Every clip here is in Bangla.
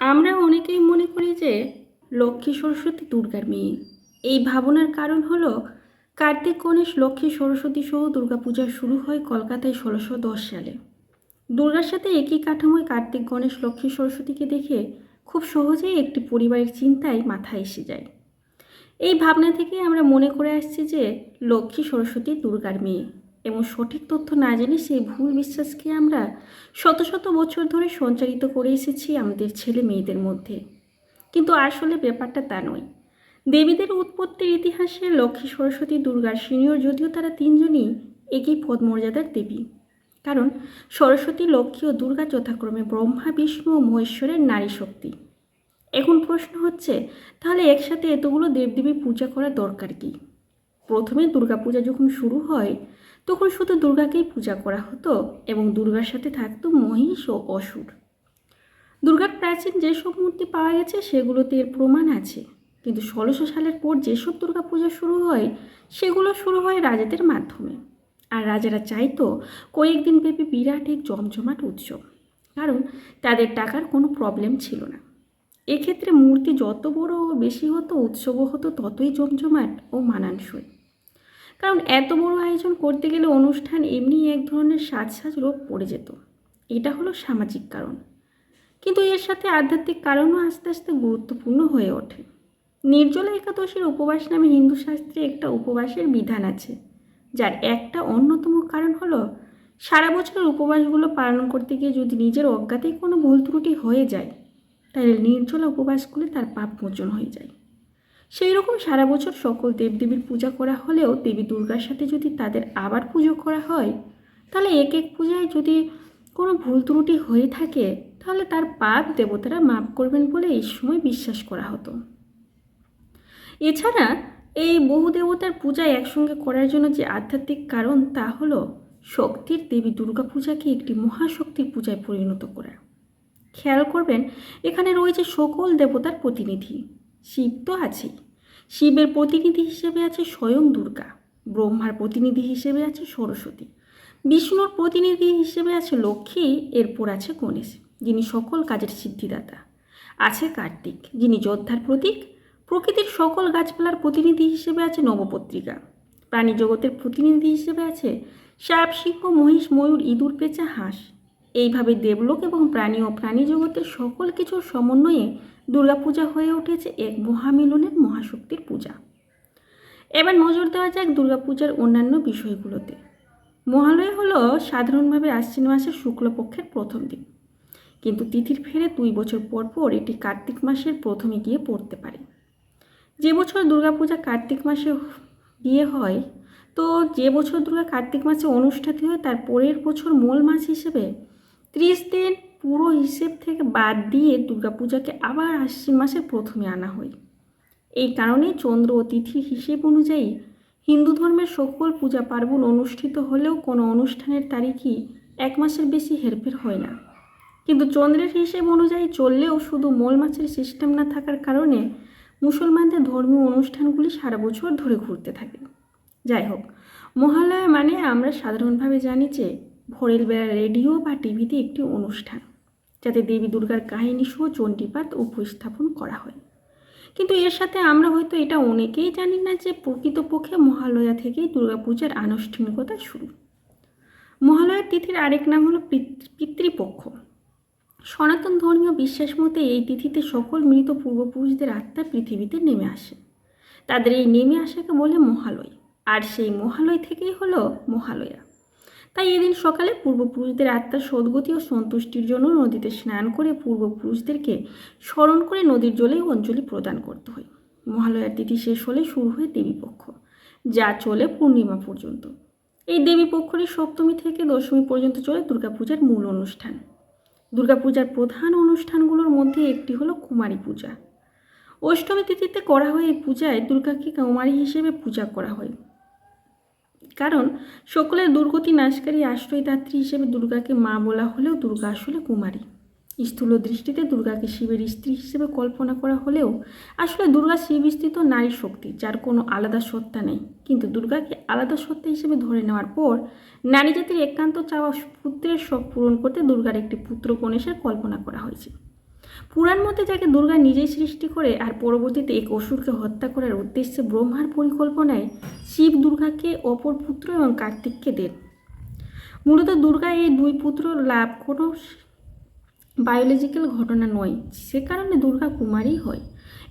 আমরা অনেকেই মনে করি যে লক্ষ্মী সরস্বতী দুর্গার মেয়ে। এই ভাবনার কারণ হলো, কার্তিক গণেশ লক্ষ্মী সরস্বতী সহ দুর্গাপূজা শুরু হয় কলকাতায় ষোলোশো দশ সালে। দুর্গার সাথে একই কাঠামোয় কার্তিক গণেশ লক্ষ্মী সরস্বতীকে দেখে খুব সহজেই একটি পরিবারের চিন্তায় মাথায় এসে যায়। এই ভাবনা থেকে আমরা মনে করে আসছি যে লক্ষ্মী সরস্বতী দুর্গার মেয়ে। এবং সঠিক তথ্য না জেনে সেই ভুল বিশ্বাসকে আমরা শত শত বছর ধরে সঞ্চারিত করে এসেছি আমাদের ছেলে মেয়েদের মধ্যে। কিন্তু আসলে ব্যাপারটা তা নয়। দেবীদের উৎপত্তির ইতিহাসে লক্ষ্মী সরস্বতী দুর্গার সিনিয়র যদিও তারা তিনজনই একই পদমর্যাদার দেবী। কারণ সরস্বতী, লক্ষ্মী ও দুর্গা যথাক্রমে ব্রহ্মা, বিষ্ণু ও মহেশ্বরের নারী শক্তি। এখন প্রশ্ন হচ্ছে, তাহলে একসাথে এতগুলো দেবদেবী পূজা করার দরকার কি? প্রথমে দুর্গাপূজা যখন শুরু হয় তখন শুধু দুর্গাকেই পূজা করা হতো এবং দুর্গার সাথে থাকতো মহিষ ও অসুর। দুর্গার প্রাচীন যেসব মূর্তি পাওয়া গেছে, সেগুলোতে এর প্রমাণ আছে। কিন্তু ষোলোশো সালের পর যেসব দুর্গাপূজা শুরু হয়, সেগুলো শুরু হয় রাজাদের মাধ্যমে। আর রাজারা চাইতো কয়েকদিন ব্যাপী বিরাট এক জমজমাট উৎসব। কারণ তাদের টাকার কোনো প্রবলেম ছিল না। এক্ষেত্রে মূর্তি যত বড় ও বেশি হতো, উৎসবও হতো ততই জমজমাট ও মানানসই। কারণ এত বড় আয়োজন করতে গেলে অনুষ্ঠান এমনি এক ধরনের সাজ সাজ রোগ পড়ে যেত। এটা হলো সামাজিক কারণ। কিন্তু এর সাথে আধ্যাত্মিক কারণও আস্তে আস্তে গুরুত্বপূর্ণ হয়ে ওঠে। নির্জলা একাদশীর উপবাস নামে হিন্দু শাস্ত্রে একটা উপবাসের বিধান আছে, যার একটা অন্যতম কারণ হলো, সারা বছরের উপবাসগুলো পালন করতে গিয়ে যদি নিজের অজ্ঞাতেই কোনো ভুল ত্রুটি হয়ে যায়, তাহলে নির্জলা উপবাসগুলি তার পাপ মোচন হয়ে যায়। সেই রকম সারা বছর সকল দেবদেবীর পূজা করা হলেও দেবী দুর্গার সাথে যদি তাদের আবার পুজো করা হয়, তাহলে এক এক পূজায় যদি কোনো ভুল ত্রুটি হয়ে থাকে, তাহলে তার পাপ দেবতারা মাফ করবেন বলে এই সময় বিশ্বাস করা হতো। এছাড়া এই বহু দেবতার পূজা একসঙ্গে করার জন্য যে আধ্যাত্মিক কারণ তা হলো শক্তির দেবী দুর্গা পূজাকে একটি মহাশক্তির পূজায় পরিণত করা। খেয়াল করবেন, এখানে রয়েছে সকল দেবতার প্রতিনিধি। শিব তো আছেই। শিবের প্রতিনিধি হিসেবে আছে স্বয়ং দুর্গা, ব্রহ্মার প্রতিনিধি হিসেবে আছে সরস্বতী। বিষ্ণুর প্রতিনিধি হিসেবে আছে লক্ষ্মী, এরপর আছে গণেশ, যিনি সকল কাজের সিদ্ধিদাতা। আছে কার্তিক, যিনি যোদ্ধার প্রতীক, প্রকৃতির সকল গাছপালার প্রতিনিধি হিসেবে আছে নবপত্রিকা। প্রাণী জগতের প্রতিনিধি হিসেবে আছে সাপ, সিংহ, মহিষ, ময়ূর, ইঁদুর, পেঁচা, হাঁস। এইভাবে দেবলোক এবং প্রাণী ও প্রাণী জগতের সকল কিছুর সমন্বয়ে দুর্গাপূজা হয়ে উঠেছে এক মহামিলনের মহাশক্তির পূজা। এবার নজর দেওয়া যাক দুর্গাপূজার অন্যান্য বিষয়গুলোতে। মহালয় হলো সাধারণভাবে আশ্বিন মাসের শুক্লপক্ষের প্রথম দিন। কিন্তু তিথির ফেরে দুই বছর পর পর এটি কার্তিক মাসের প্রথমে গিয়ে পড়তে পারে। যে বছর দুর্গাপূজা কার্তিক মাসে গিয়ে হয়, তো যে বছর দুর্গা কার্তিক মাসে অনুষ্ঠিত হয়, তার পরের বছর মূল মাস হিসেবে ত্রিশ দিন পুরো হিসেব থেকে বাদ দিয়ে দুর্গাপূজাকে আবার আশ্বিন মাসের প্রথমে আনা হয়। এই কারণে চন্দ্র ও হিসেব অনুযায়ী হিন্দু ধর্মের সকল পূজা পার্বণ অনুষ্ঠিত হলেও কোনো অনুষ্ঠানের তারিখই এক মাসের বেশি হেরফের হয় না। কিন্তু চন্দ্রের হিসেব অনুযায়ী চললেও শুধু মূল মাসের সিস্টেম না থাকার কারণে মুসলমানদের ধর্মীয় অনুষ্ঠানগুলি সারা বছর ধরে ঘুরতে থাকে। যাই হোক, মহালয়া মানে আমরা সাধারণভাবে জানি যে ভোরের বেলা রেডিও বা টিভিতে একটি অনুষ্ঠান, যাতে দেবী দুর্গার কাহিনী সহ চণ্ডীপাঠ উপস্থাপন করা হয়। কিন্তু এর সাথে আমরা হয়তো এটা অনেকেই জানি না যে প্রকৃতপক্ষে মহালয়া থেকেই দুর্গাপূজার আনুষ্ঠানিকতা শুরু। মহালয়ার তিথির আরেক নাম হলো পিতৃ- পিতৃপক্ষ। সনাতন ধর্মীয় বিশ্বাস মতে এই তিথিতে সকল মৃত পূর্বপুরুষদের আত্মা পৃথিবীতে নেমে আসে। তাদের এই নেমে আসাকে বলে মহালয়। আর সেই মহালয় থেকেই হলো মহালয়া। তাই এদিন সকালে পূর্বপুরুষদের আত্মার সদ্গতি ও সন্তুষ্টির জন্য নদীতে স্নান করে পূর্বপুরুষদেরকে স্মরণ করে নদীর জলে অঞ্জলি প্রদান করতে হয়। মহালয়ার তিথি শেষ হলে শুরু হয় দেবীপক্ষ, যা চলে পূর্ণিমা পর্যন্ত। এই দেবীপক্ষের সপ্তমী থেকে দশমী পর্যন্ত চলে দুর্গাপূজার মূল অনুষ্ঠান। দুর্গাপূজার প্রধান অনুষ্ঠানগুলোর মধ্যে একটি হলো কুমারী পূজা। অষ্টমী তিথিতে করা হয় এই পূজায় দুর্গাকে কুমারী হিসেবে পূজা করা হয়। কারণ সকলের দুর্গতি নাশকারী আশ্রয়দাত্রী হিসেবে দুর্গাকে মা বলা হলেও দুর্গা আসলে কুমারী। স্থূল দৃষ্টিতে দুর্গাকে শিবের স্ত্রী হিসেবে কল্পনা করা হলেও আসলে দুর্গা শিবস্থিত নারী শক্তি, যার কোনো আলাদা সত্তা নেই। কিন্তু দুর্গাকে আলাদা সত্তা হিসেবে ধরে নেওয়ার পর নারী জাতির একান্ত চাওয়া পুত্রের শখ পূরণ করতে দুর্গার একটি পুত্র গণেশের কল্পনা করা হয়েছে। পুরাণ মতে যাকে দুর্গা নিজেই সৃষ্টি করে আর পরবর্তীতে এক অসুরকে হত্যা করার উদ্দেশ্যে ব্রহ্মার পরিকল্পনায় শিব দুর্গাকে অপর পুত্র এবং কার্তিককে দেন। মূলত দুর্গা এই দুই পুত্র লাভ কোনো বায়োলজিক্যাল ঘটনা নয়, সে কারণে দুর্গা কুমারী হয়।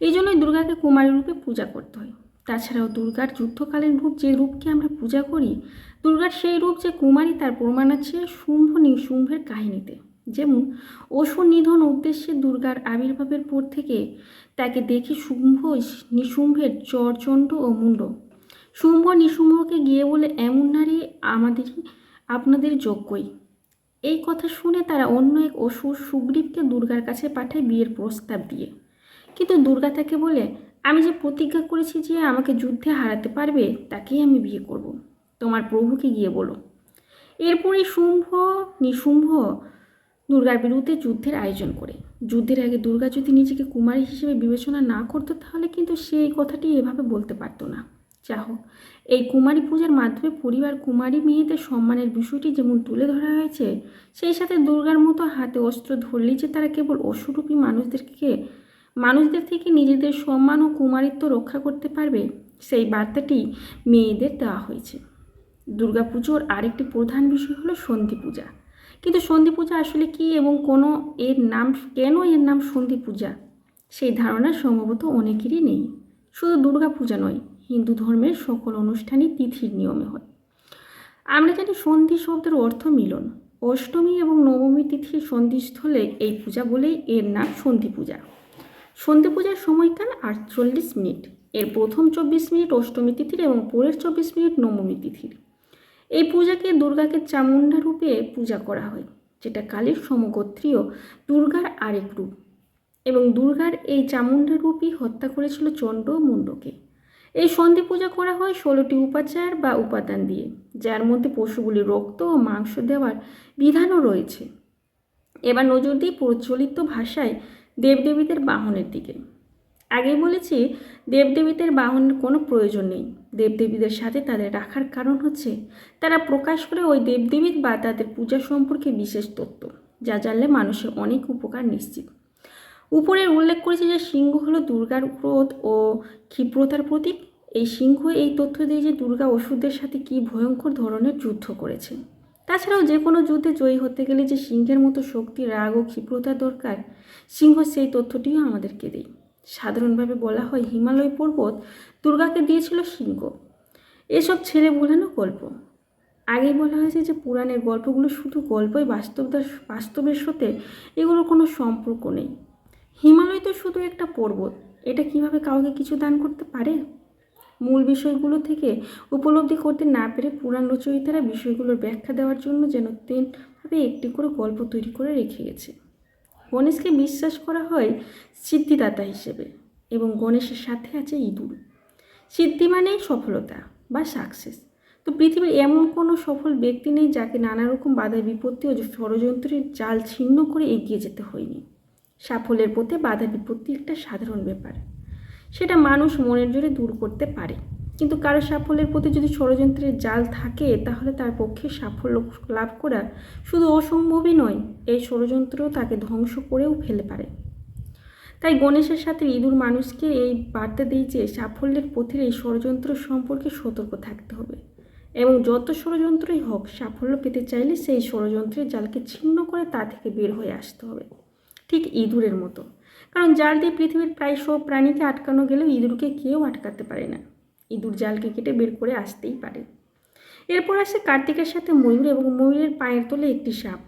এই জন্যই দুর্গাকে কুমারী রূপে পূজা করতে হয়। তাছাড়াও দুর্গার যুদ্ধকালীন রূপ যে রূপকে আমরা পূজা করি, দুর্গার সেই রূপ যে কুমারী তার প্রমাণ আছে শুম্ভ নিশুম্ভের কাহিনীতে। যেমন অসুর নিধন উদ্দেশ্যে দুর্গার আবির্ভাবের পর থেকে তাকে দেখে শুম্ভ নিশুম্ভের চরচণ্ড ও মুন্ড শুম্ভ নিশুম্ভকে গিয়ে বলে, এমন নারী আমাদের আপনাদের যোগ্যই। এই কথা শুনে তারা অন্য এক অসুর সুগ্রীবকে দুর্গার কাছে পাঠায় বিয়ের প্রস্তাব দিয়ে। কিন্তু দুর্গা তাকে বলে, আমি যে প্রতিজ্ঞা করেছি যে আমাকে যুদ্ধে হারাতে পারবে, তাকেই আমি বিয়ে করব। তোমার প্রভুকে গিয়ে বলো। এরপরে শুম্ভ, নিশুম্ভ দুর্গার বিরুদ্ধে যুদ্ধের আয়োজন করে। যুদ্ধের আগে দুর্গা যদি নিজেকে কুমারী হিসেবে বিবেচনা না করতো, তাহলে কিন্তু সে এই কথাটি এভাবে বলতে পারতো না। যা হোক, এই কুমারী পূজার মাধ্যমে পরিবার কুমারী মেয়েদের সম্মানের বিষয়টি যেমন তুলে ধরা হয়েছে, সেই সাথে দুর্গার মতো হাতে অস্ত্র ধরলেই যে তারা কেবল অসুরূপী মানুষদেরকে, মানুষদের থেকে নিজেদের সম্মান ও কুমারিত্ব রক্ষা করতে পারবে, সেই বার্তাটি মেয়েদের দেওয়া হয়েছে। দুর্গাপুজোর আরেকটি প্রধান বিষয় হলো সন্ধি পূজা। কিন্তু সন্ধি পূজা আসলে কি এবং কোনো এর নাম, কেন এর নাম সন্ধি পূজা? সেই ধারণা সম্ভবত অনেকেরই নেই। শুধু দুর্গা পূজা নয়, হিন্দু ধর্মের সকল অনুষ্ঠানই তিথির নিয়মে হয়। আমরা জানি সন্ধি শব্দের অর্থ মিলন। অষ্টমী এবং নবমী তিথির সন্ধিস্থলে এই পূজা বলেই এর নাম সন্ধি পূজা। সন্ধি পূজার সময়কাল আটচল্লিশ মিনিট। এর প্রথম চব্বিশ মিনিট অষ্টমী তিথির এবং পরের চব্বিশ মিনিট নবমী তিথির। এই পূজাকে দুর্গাকে চামুণ্ডা রূপে পূজা করা হয়, যেটা কালীর সমগোত্রীয় দুর্গার আরেক রূপ। এবং দুর্গার এই চামুণ্ডা রূপই হত্যা করেছিল চণ্ড মুণ্ডকে। এই সন্ধি পূজা করা হয় ষোলোটি উপাচার বা উপাদান দিয়ে, যার মধ্যে পশুগুলির রক্ত ও মাংস দেওয়ার বিধানও রয়েছে। এবার নজর দিই প্রচলিত ভাষায় দেবদেবীদের বাহনের দিকে। আগেই বলেছি, দেবদেবীদের বাহনের কোনো প্রয়োজন নেই। দেবদেবীদের সাথে তাদের রাখার কারণ হচ্ছে, তারা প্রকাশ করে ওই দেবদেবীর বা তাদের পূজা সম্পর্কে বিশেষ তথ্য যা জানলে মানুষের অনেক উপকার নিশ্চিত। উপরের উল্লেখ করেছে যে সিংহ হলো দুর্গার ক্রোধ ও ক্ষিপ্রতার প্রতীক। এই সিংহ এই তথ্য দিয়ে যে দুর্গা ওষুধের সাথে কী ভয়ঙ্কর ধরনের যুদ্ধ করেছে। তাছাড়াও যে কোনো যুদ্ধে জয়ী হতে গেলে যে সিংহের মতো শক্তি, রাগ ও ক্ষিপ্রতার দরকার, সিংহ সেই তথ্যটিও আমাদেরকে দেয়। সাধারণভাবে বলা হয় হিমালয় পর্বত দুর্গাকে দিয়েছিল সিংহ এসব ছেড়ে বোলানো গল্প। আগেই বলা হয়েছে যে পুরাণের গল্পগুলো শুধু গল্পই বাস্তবতার বাস্তবের সাথে এগুলোর কোনো সম্পর্ক নেই। হিমালয় তো শুধু একটা পর্বত। এটা কীভাবে কাউকে কিছু দান করতে পারে? মূল বিষয়গুলো থেকে উপলব্ধি করতে না পেরে পুরাণ রচয়িতারা বিষয়গুলোর ব্যাখ্যা দেওয়ার জন্য যেন তিনভাবে একটি করে গল্প তৈরি করে রেখে গেছে। গণেশকে বিশ্বাস করা হয় সিদ্ধিদাতা হিসেবে এবং গণেশের সাথে আছে ইঁদুর। সিদ্ধি মানেই সফলতা বা সাকসেস তো পৃথিবীর এমন কোনো সফল ব্যক্তি নেই যাকে নানা রকম বাধা বিপত্তি ও ষড়যন্ত্রের জাল ছিন্ন করে এগিয়ে যেতে হয়নি। সাফল্যের পথে বাধা বিপত্তি একটা সাধারণ ব্যাপার। সেটা মানুষ মনের জোরে দূর করতে পারে। কিন্তু কারও সাফল্যের প্রতি যদি ষড়যন্ত্রের জাল থাকে, তাহলে তার পক্ষে সাফল্য লাভ করা শুধু অসম্ভবই নয়, এই ষড়যন্ত্র তাকে ধ্বংস করেও ফেলে পারে। তাই গণেশের সাথে ইঁদুর মানুষকে এই বার্তা দিই যে, সাফল্যের পথের এই ষড়যন্ত্র সম্পর্কে সতর্ক থাকতে হবে এবং যত ষড়যন্ত্রই হোক, সাফল্য পেতে চাইলে সেই ষড়যন্ত্রের জালকে ছিন্ন করে তা থেকে বের হয়ে আসতে হবে, ঠিক ইঁদুরের মতো। কারণ জাল দিয়ে পৃথিবীর প্রায় সব প্রাণীকে আটকানো গেলেও ইঁদুরকে কেউ আটকাতে পারে না। ইঁদুর জালকে কেটে বের করে আসতেই পারে। এরপর আসে কার্তিকের সাথে ময়ূর এবং ময়ূরের পায়ের তলে একটি সাপ।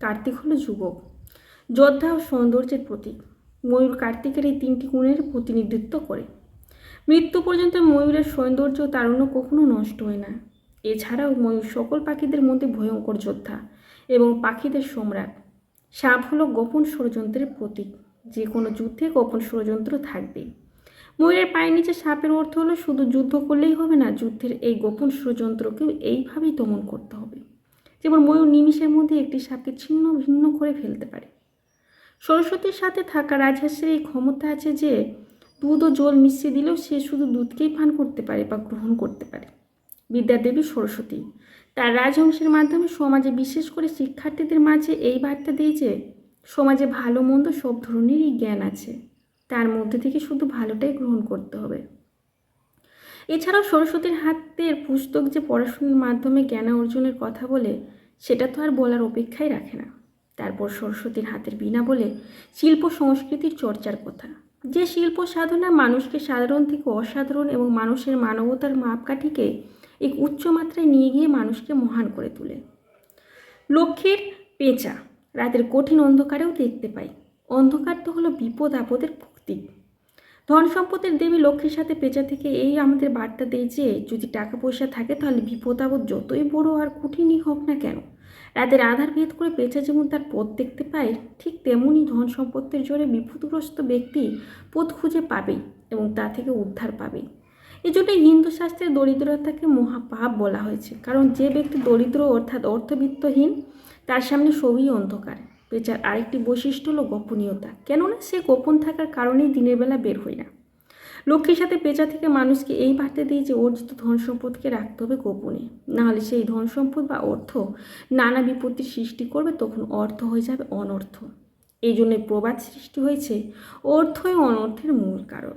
কার্তিক হলো যুবক, যোদ্ধা ও সৌন্দর্যের প্রতীক। ময়ূর কার্তিকের এই তিনটি গুণের প্রতিনিধিত্ব করে। মৃত্যু পর্যন্ত ময়ূরের সৌন্দর্য তারুণ্য কখনো নষ্ট হয় না। এছাড়াও ময়ূর সকল পাখিদের মধ্যে ভয়ঙ্কর যোদ্ধা এবং পাখিদের সম্রাট। সাপ হলো গোপন ষড়যন্ত্রের প্রতীক। যে কোনো যুদ্ধে গোপন ষড়যন্ত্র থাকবেই। ময়ূরের পায়ের নিচে সাপের অর্থ হলো, শুধু যুদ্ধ করলেই হবে না, যুদ্ধের এই গোপন ষড়যন্ত্রকেও এইভাবেই দমন করতে হবে। যেমন ময়ূর নিমিষের মধ্যে একটি সাপকে ছিন্ন ভিন্ন করে ফেলতে পারে। সরস্বতীর সাথে থাকা রাজহাঁসের এই ক্ষমতা আছে যে, দুধ ও জল মিশিয়ে দিলেও সে শুধু দুধকেই পান করতে পারে বা গ্রহণ করতে পারে। বিদ্যাদেবী সরস্বতী, তার রাজহংসের মাধ্যমে সমাজে বিশেষ করে শিক্ষার্থীদের মাঝে এই বার্তা দিয়েছে সমাজে ভালো মন্দ সব ধরনেরই জ্ঞান আছে। তার মধ্যে থেকে শুধু ভালোটাই গ্রহণ করতে হবে। এছাড়াও সরস্বতীর হাতের পুস্তক যে পড়াশোনার মাধ্যমে জ্ঞান অর্জনের কথা বলে, সেটা তো আর বলার অপেক্ষাই রাখে না। তারপর সরস্বতীর হাতের বিনা বলে শিল্প সংস্কৃতির চর্চার কথা। যে শিল্প সাধনা মানুষকে সাধারণ থেকে অসাধারণ এবং মানুষের মানবতার মাপকাঠিকে এক উচ্চ মাত্রায় নিয়ে গিয়ে মানুষকে মহান করে তোলে। লক্ষ্যের পেঁচা রাতের কঠিন অন্ধকারেও দেখতে পাই। অন্ধকার তো হলো বিপদ আপদের প্রতীক ধন সম্পদের দেবী লক্ষ্মীর সাথে পেঁচা থেকে এই আমাদের বার্তা দেয় যে, যদি টাকা পয়সা থাকে তাহলে বিপদ আপদ যতই বড় আর কঠিনই হোক না কেন রাতের আধার ভেদ করে পেঁচা যেমন তার পথ দেখতে পায়, ঠিক তেমনই ধন সম্পত্তির জোরে বিপদগ্রস্ত ব্যক্তি পথ খুঁজে পাবেই এবং তা থেকে উদ্ধার পাবেই। এজন্য হিন্দু শাস্ত্রে দরিদ্রতাকে মহাপাপ বলা হয়েছে, কারণ যে ব্যক্তি দরিদ্র অর্থাৎ অর্থবিত্তহীন, তার সামনে সবই অন্ধকার। পেঁচার আরেকটি বৈশিষ্ট্য হলো গোপনীয়তা। কেননা সে গোপন থাকার কারণেই দিনের বেলা বের হয় না। লক্ষ্মীর সাথে পেঁচা থেকে মানুষকে এই বার্তা দিয়ে যে অর্জিত ধন সম্পদকে রাখতে হবে গোপনে। নাহলে সেই ধন সম্পদ বা অর্থ নানা বিপত্তির সৃষ্টি করবে, তখন অর্থ হয়ে যাবে অনর্থ। এই জন্যই প্রবাদ সৃষ্টি হয়েছে অর্থই অনর্থের মূল কারণ।